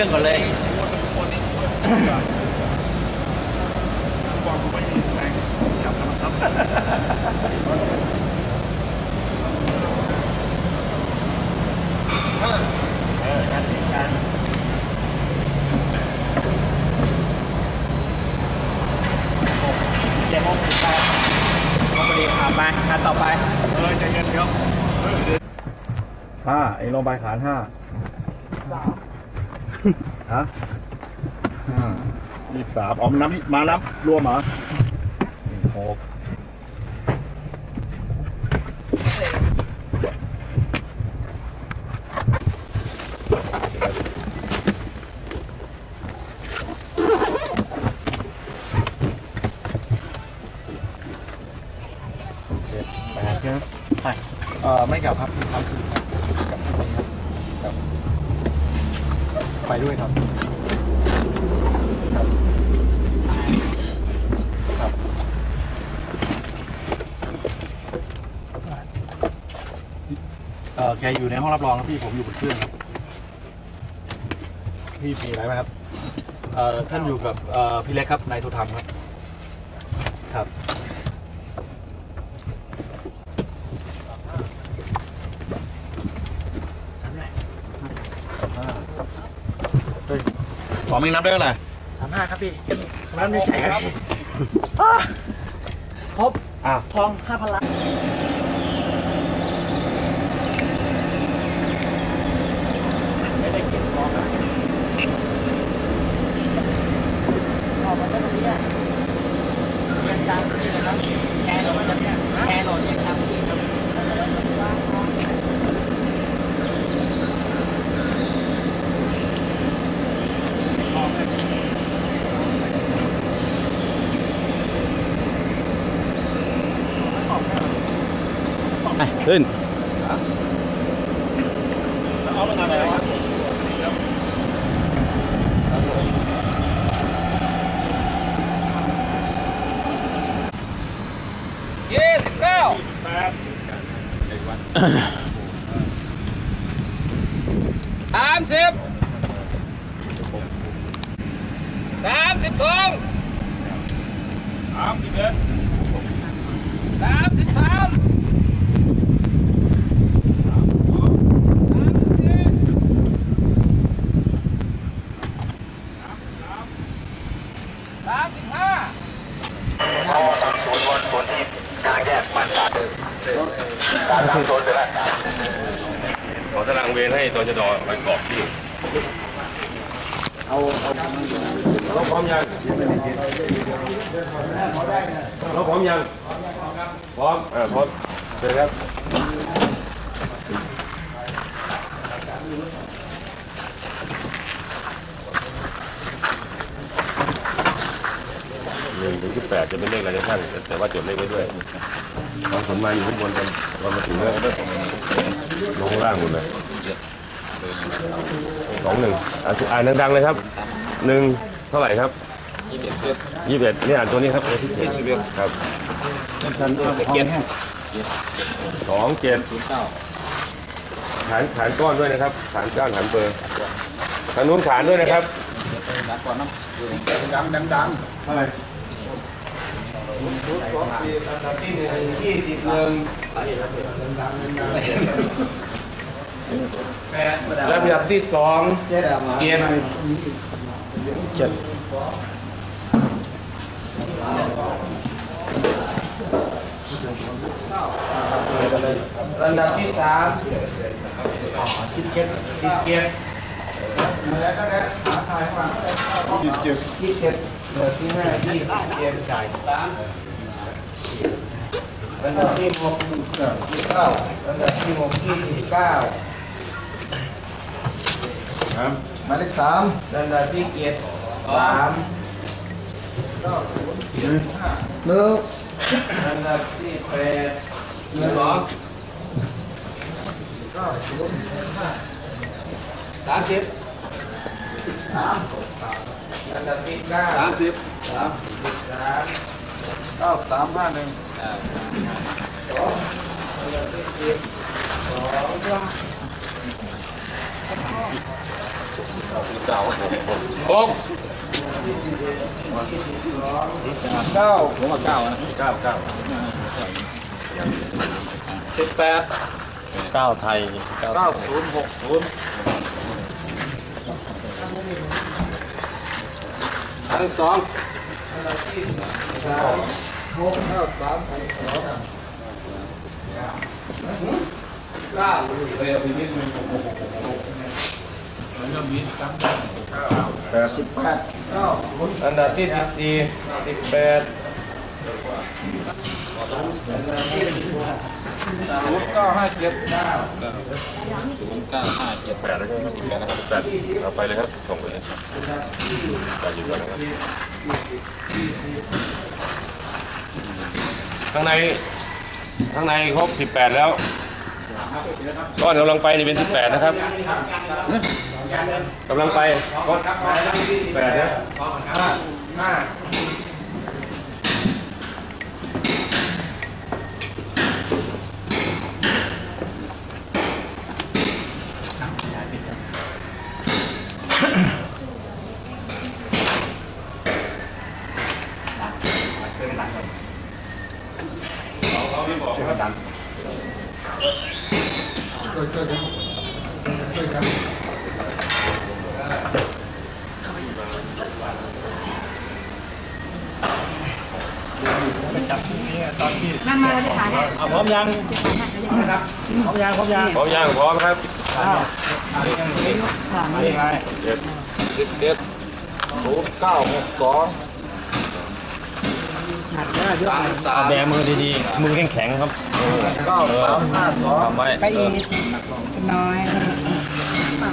รื่องก่อนเลยความไม่มีแรงจับนครับเดี๋ยวมองไปมองไปดีอ่ามาอันต่อไป เออใจเย็นครับห้าเองลงไปขานห้า ฮะยี่สามอ๋อมนนับมาน้ำรวมเหรอหก อ่อแกอยู่ในห้องรับรองครับพี่ผมอยู่บนเครื่องครับพี่มีอะไรไหมครับเอ่อท่านอยู่กับเอ่อพี่เล็กครับนายโทธรรมครับครับสองมิงนับได้เท่าไหร่สามห้าครับพี่น้ำในใจครับครบอะทองห้าพันล้านไม่ได้เก็บทองนะออกมาได้ตรงนี้อะเรียนตามที่นะครับแคร์โหลดจะเนี่ยแคร์โหลดเรียนตามที่ครับ ขึ้นเอาไปทำอะไรครับ ยี่สิบเก้า แปด สามสิบสามสิบสอง สามสิบเอ็ด สามสิบสามสามสิบสี่สามสิบห้า ขอตารางเวรให้ตจดไปเกาะที่เอาเราพร้อมยังเราพร้อมยังพร้อมเออพร้อมเสร็จครับหนึ่งถึงสิบแปดจะเป็นเลขอะไรจะช่างแต่ว่าจดเลขไว้ด้วยตอนผลมาอยู่ข้างบนกันตอนมาถึงแล้วลงข้างล่างหมดเลย สองหนึ่งอ่านอ่านดังๆเลยครับหนึ่งเท่าไหร่ครับยี่สิบเอ็ดนี่อ่านตัวนี้ครับตัวที่เจ็ดครับสองเจ็ดฐานฐานก้อนด้วยนะครับฐานก้านฐานเบอร์ทางนู้นฐานด้วยนะครับระเบียบที่สองเกียรเจ็ดลำดับที่สามสิบเจ็ดสิบเจ็ดสิบเจ็ดยี่สิบเจ็ดเหลือที่ห้ายี่สิบเจ็ดจ่ายสามลำดับที่หกยี่สิบเก้าลำดับที่หกยี่สิบเก้า หมายเลขสามดันดาที่เกียรติสามหนึ่งดันดาที่แปดหนึ่งสองสามสิบสามดันดาที่เก้าสามสิบสามสามเก้าสามห้าหนึ่งสองดันดาที่เจ็ดสอง ครบเก้าผมว่าเก้านะเก้าเก้าสิบแปดเก้าไทยเก้าศูนย์หกศูนย์อันสองหกเก้าสามหกสองเก้าเอ้ยอีนิดนึง แปดสิบแปดเก้าอันดับที่สิบสี่สิบแปดศูนย์เก้าห้าเจ็ดเก้าแปดแล้วใช่ไหมสิบแปดนะครับแปดเอาไปเลยครับส่งไปเลยครับแปดอยู่ก่อนนะครับข้างในข้างในครบสิบแปดแล้วก้อนกำลังไปนี่เป็นสิบแปดนะครับ กำลังไปแปดนะห้าห้า มามาเราจะถ่ายให้พร้อมยังพร้อมยังพร้อมยังพร้อมยังพร้อมครับนี่ไงเจ็ดเอ็ดศูนย์เก้าหกสองสามสามแบมือดีๆ มือแข็งๆครับเก้าสามห้าสองไปอีกน้อย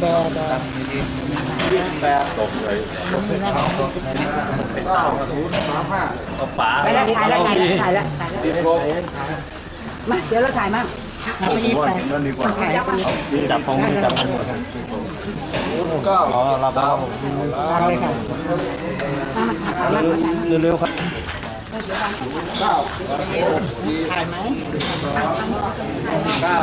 เดี๋ยวเดี๋ยวแปดตกเลยเก้าศูนย์สามห้าเอาป๋าไปแล้วถ่ายแล้วถ่ายแล้วถ่ายแล้วมาเดี๋ยวเราถ่ายมั่งเราไปหยิบไปถ่ายไปจับของจับของศูนย์เก้าอ๋อรับแล้ววางเลยค่ะมามาถ่ายมามาถ่ายเร็วๆครับเก้าถ่ายไหมเก้าว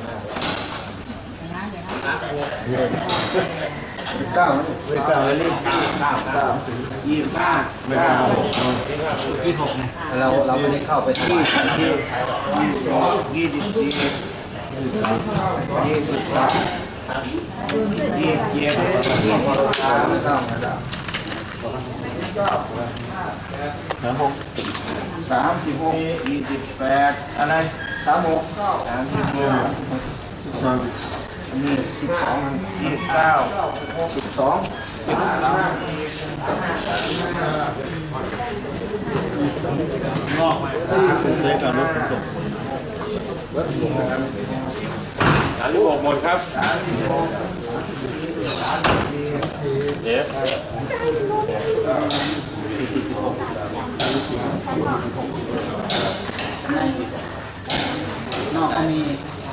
เก้าเก้าเลยเก้าเก้าเก้ายี่สิบห้าเก้าเราเราไม่ได้เข้าไปทำยี่สิบสี่ยี่สิบสองยี่สิบสี่ยี่สิบสามยี่สิบเจ็ดยี่สิบสามสามสิบหกยี่สิบแปดอะไรสามหกสามสิบหกอั นนี้สิบสองยี่สิบเก้าสิบสองสิบสามสามลูกออกหมดครับเจ็ดนอก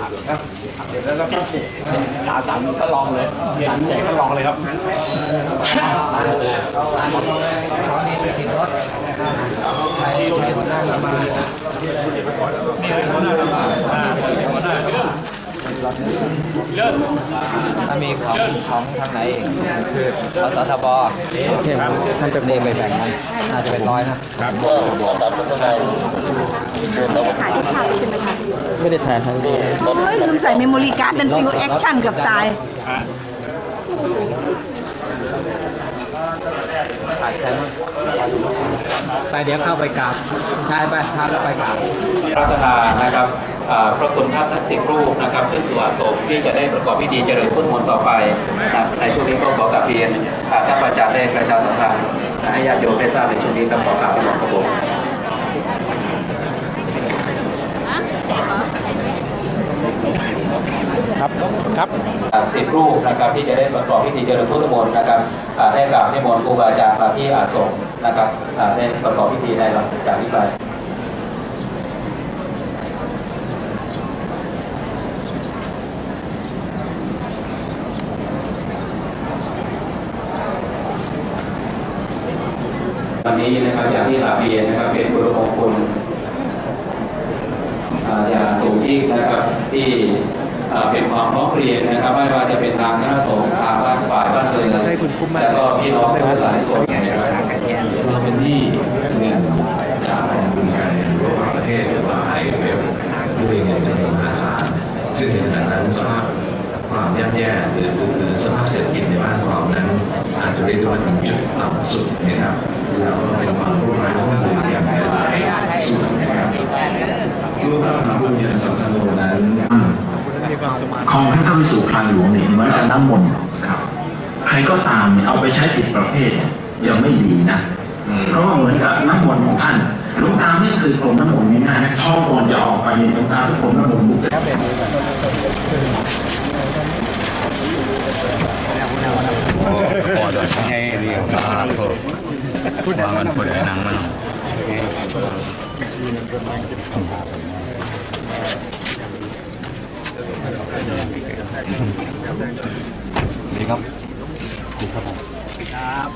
ราชการตาสามก็ลองเลยเรียนแจกก็ลองเลยครับ ถ้ามีของของทางไหนคือสสทบโอเคท่านจะเรียงไปแบ่งกันน่าจะเป็นร้อยนะถ่ายทุกภาพใช่ไหมคะไม่ได้ถ่ายทั้งโอ้ยลืมใส่เมมโมรี่การ์ดดันฟิวแอคชั่นเกือบตาย ถ่ายแค่นั้น ไปเดี๋ยวเข้าไปกราบชายไปพาเราไปกราบรัตนานะครับอ่าพระคุณท่านทั้งสิบรูปนะครับขึ้นสู่อาสมที่จะได้ประกอบพิธีเจริญพุทธมนต์ต่อไปนะในช่วงนี้ก็ขอกราบเรียนอ่าท่านอาจารย์ได้ประชาสัมพันธ์ให้ญาติโยมได้ทราบในช่วงนี้ครับขอกราบขอบพระคุณ ครับครับสิบรูปนะครับที่จะได้ประกอบพิธีเจริญพุทธมนต์นะครับได้กราบให้มนต์ครูบาอาจารย์ที่อาสมนะครับได้ประกอบพิธีในหลังจากนี้ไปวันนี้นะครับอย่างที่กราเรียนนะครับเป็นบุรมงคลอ่าอย่างสูงยิ่งนะครับที่ เป็นความพร้อมเพรียงนะครับไม่ว่าจะเป็นทางคณะสงฆ์ทางบ้านฝ่ายบ้านเรือนแล้วก็พี่น้องทุกสาชนนะครับเราเป็นหนี้เงินจากกองทุนการเงินระหว่างประเทศหรือว่า IMF ด้วยเงินจำนวนมหาศาลซึ่งในขณะนั้นสภาพความย่ำแย่หรือหรือสภาพเศรษฐกิจในบ้านเรานั้นอาจจะเรียกว่าถึงจุดต่ำสุดนะครับแล้วก็เป็นความร่วมมือร่วมมืออย่างหลายๆส่วนนะครับรูปร่างพระพุทธยันสังฆโลนั้น ของท่านพระวิสุพรางหลวงเนี่ยเหมือนกับน้ำมนต์ครับ ใครก็ตามเนี่ยเอาไปใช้ผิดประเภทเนี่ยจะไม่ดีนะเพราะว่าเหมือนกับน้ำมนต์ของท่านหลวงตาไม่เคยกลมน้ำมนต์ง่ายๆนะท่องก่อนจะออกไปเนี่ยหลวงตาทุกคนน้ำมนต์บุกเดีครับดีครับครับ